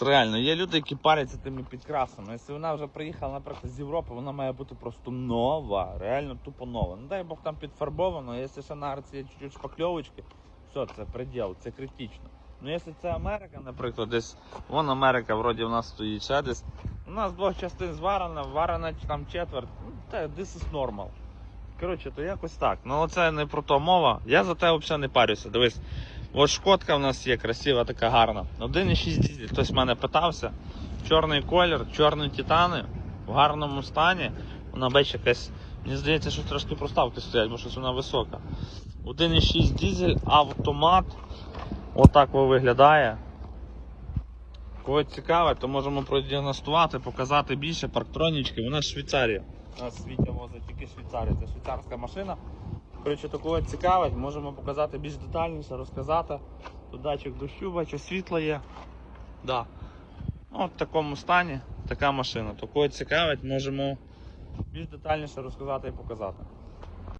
Реально, є люди, які паряться тими підкрасами. Якщо вона вже приїхала, наприклад, з Європи, вона має бути просто нова, реально тупо нова. Ну дай Бог там підфарбовано, якщо ще на арці є чуть-чуть шпакльовочки, все, це приділ, це критично. Ну якщо це Америка, наприклад, десь вон Америка вроді в нас стоїть ще десь. У нас двох частин зварена, варена там четверть. Ну, та this is normal. Коротше, то якось так. Ну це не про то мова. Я за те взагалі не парюся. Дивись, от шкодка в нас є красива, така гарна. 1,6 дізель, хтось в мене питався. Чорний колір, чорні титани, в гарному стані. Вона бачить якась. Мені здається, що трошки проставки стоять, бо щось вона висока. 1,6 дізель, автомат. Отак виглядає. Кого цікаве, то можемо продіагностувати, показати більше парктронічки. Вона з Швейцарії. У нас світя возить тільки Швейцарія. Це швейцарська машина. Коротше, такого цікавить, можемо показати більш детальніше, розказати. Тут датчик дощу, бачу, світло є. Да. Ну, от в такому стані така машина. Такого цікавить, можемо більш детальніше розказати і показати.